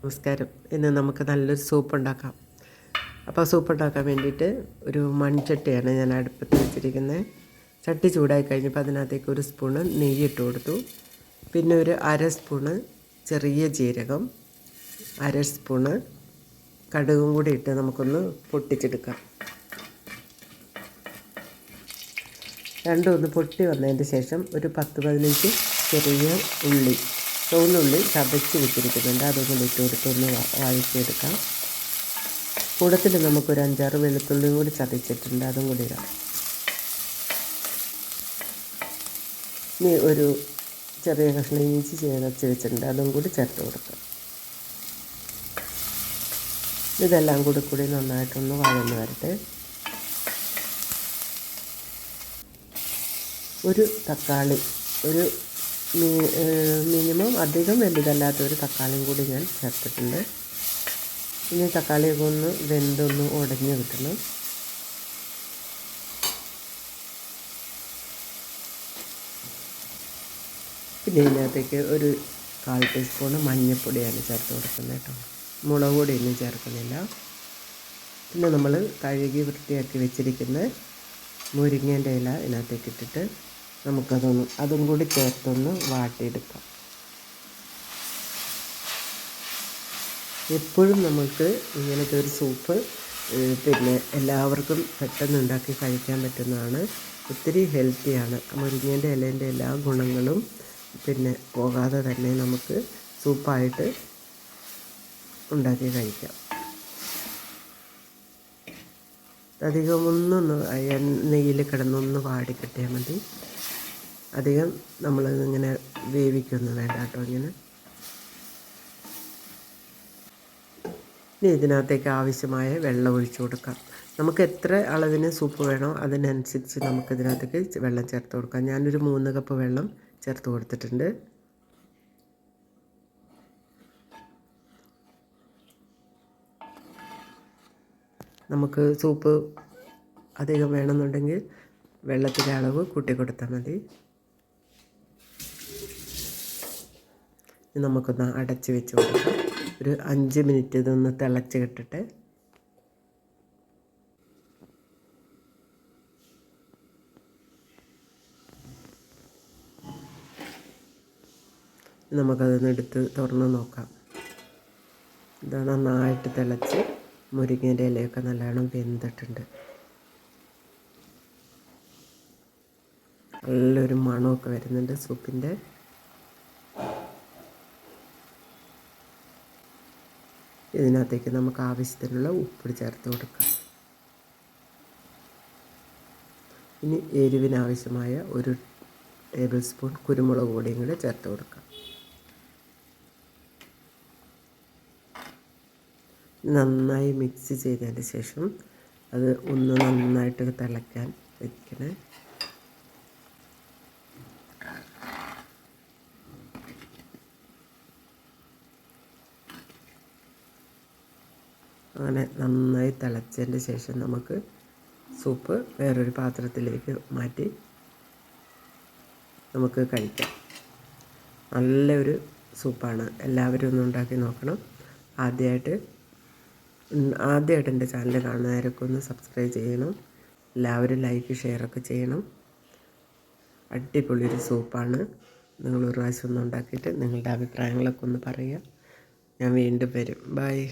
നമസ്കാരം. ഇന്ന് നമുക്ക് നല്ലൊരു സൂപ്പ് ഉണ്ടാക്കാം. അപ്പോൾ സൂപ്പ് ഉണ്ടാക്കാൻ വേണ്ടിയിട്ട് ഒരു മൺചട്ടിയാണ് ഞാൻ അടുപ്പത്ത് വെച്ചിരിക്കുന്നത്. ചട്ടി ചൂടായി കഴിഞ്ഞപ്പോൾ അതിനകത്തേക്ക് ഒരു സ്പൂണ് നെയ്യ് ഇട്ട് കൊടുത്തു. പിന്നെ ഒരു അര സ്പൂണ് ചെറിയ ജീരകം അര സ്പൂണ് കടുകും കൂടി ഇട്ട് നമുക്കൊന്ന് പൊട്ടിച്ചെടുക്കാം. രണ്ടും ഒന്ന് പൊട്ടി വന്നതിന് ശേഷം ഒരു പത്ത് പതിനഞ്ച് ചെറിയ ഉള്ളി ചുവന്നുള്ളി ചതച്ച് വെച്ചിരിക്കുന്നുണ്ട്. അതൊന്ന് ഇട്ട് കൊടുത്തൊന്ന് വഴറ്റിയെടുക്കാം കൂടത്തിൽ നമുക്കൊരു അഞ്ചാറ് വെളുത്തുള്ളിയും കൂടി ചതച്ചിട്ടുണ്ട്. അതും കൂടി ഇടാം. ഇനി ഒരു ചെറിയ കഷ്ണം ഇഞ്ചി ചേർച്ച് വെച്ചിട്ടുണ്ട്. അതും കൂടി ചേർത്ത് കൊടുക്കാം. ഇതെല്ലാം കൂടി കൂടി നന്നായിട്ടൊന്ന് വഴന്ന് വരട്ടെ. ഒരു തക്കാളി ഒരു മിനിമം അധികം വലുതല്ലാത്ത ഒരു തക്കാളിയും കൂടി ഞാൻ ചേർത്തിട്ടുണ്ട്. ഇനി തക്കാളിയൊക്കെ ഒന്ന് വെന്തൊന്ന് ഉടഞ്ഞു കിട്ടണം. പിന്നെ ഇതിനകത്തേക്ക് ഒരു കാൽ ടീസ്പൂൺ മഞ്ഞൾപ്പൊടിയാണ് ചേർത്ത് കൊടുക്കുന്നത് കേട്ടോ. മുളക് പൊടിയൊന്നും ചേർക്കുന്നില്ല. പിന്നെ നമ്മൾ കഴുകി വൃത്തിയാക്കി വെച്ചിരിക്കുന്ന മുരിങ്ങേന്റെ ഇല ഇതിനകത്തേക്ക് ഇട്ടിട്ട് നമുക്കതൊന്ന് അതും കൂടി ചേർത്തൊന്ന് വാട്ടിയെടുക്കാം. എപ്പോഴും നമുക്ക് ഇങ്ങനത്തെ ഒരു സൂപ്പ് പിന്നെ എല്ലാവർക്കും പെട്ടെന്ന് ഉണ്ടാക്കി കഴിക്കാൻ പറ്റുന്നതാണ്. ഒത്തിരി ഹെൽത്തിയാണ് മുരിങ്ങേന്റെ ഇലേന്റെ എല്ലാ ഗുണങ്ങളും പിന്നെ പോകാതെ തന്നെ നമുക്ക് സൂപ്പായിട്ട് ഉണ്ടാക്കി കഴിക്കാം. അധികം ഒന്നൊന്ന് നെയ്യിൽ കിടന്നൊന്ന് വാടി കിട്ടിയാൽ മതി. അധികം നമ്മളിങ്ങനെ വേവിക്കൊന്നും വേണ്ട കേട്ടോ ഇങ്ങനെ. ഇനി ഇതിനകത്തേക്ക് ആവശ്യമായ വെള്ളം ഒഴിച്ചു കൊടുക്കാം. നമുക്ക് എത്ര അളവിന് സൂപ്പ് വേണോ അതിനനുസരിച്ച് നമുക്ക് ഇതിനകത്തേക്ക് വെള്ളം ചേർത്ത് കൊടുക്കാം. ഞാനൊരു മൂന്ന് കപ്പ് വെള്ളം ചേർത്ത് കൊടുത്തിട്ടുണ്ട്. നമുക്ക് സൂപ്പ് അധികം വേണമെന്നുണ്ടെങ്കിൽ വെള്ളത്തിന്റെ അളവ് കൂട്ടി കൊടുത്താൽ മതി. നമുക്കൊന്ന് അടച്ച് വെച്ച് കൊടുക്കാം. ഒരു അഞ്ച് മിനിറ്റ് ഇതൊന്ന് തിളച്ച് കിട്ടട്ടെ. നമുക്കതൊന്ന് എടുത്ത് തുറന്ന് നോക്കാം. ഇതാണ് നന്നായിട്ട് തിളച്ച്. മുരിങ്ങേന്റെ ഇലയൊക്കെ നല്ലോണം വെന്തിട്ടുണ്ട്. നല്ലൊരു മണമൊക്കെ വരുന്നുണ്ട് സൂപ്പിന്റെ. ഇതിനകത്തേക്ക് നമുക്ക് ആവശ്യത്തിനുള്ള ഉപ്പ് ചേർത്ത് കൊടുക്കാം. ഇനി എരിവിനാവശ്യമായ ഒരു ടേബിൾ സ്പൂൺ കുരുമുളക് പൊടിയും കൂടെ ചേർത്ത് കൊടുക്കാം. നന്നായി മിക്സ് ചെയ്തതിന് ശേഷം അത് ഒന്ന് നന്നായിട്ട് തിളയ്ക്കാൻ വയ്ക്കണേ അങ്ങനെ നന്നായി തിളച്ചതിന് ശേഷം നമുക്ക് സൂപ്പ് വേറൊരു പാത്രത്തിലേക്ക് മാറ്റി നമുക്ക് കഴിക്കാം. നല്ലൊരു സൂപ്പാണ്. എല്ലാവരും ഒന്ന് ഉണ്ടാക്കി നോക്കണം. ആദ്യമായിട്ട് ആദ്യമായിട്ട് എന്റെ ചാനൽ കാണുന്നവരൊക്കെ ഒന്ന് സബ്സ്ക്രൈബ് ചെയ്യണം. എല്ലാവരും ലൈക്ക് ഷെയറൊക്കെ ചെയ്യണം. അടിപൊളിയൊരു സൂപ്പാണ് നിങ്ങൾ ഒരു പ്രാവശ്യം ഒന്ന് ഉണ്ടാക്കിയിട്ട് നിങ്ങളുടെ അഭിപ്രായങ്ങളൊക്കെ ഒന്ന് പറയുക. ഞാൻ വീണ്ടും വരും. ബൈ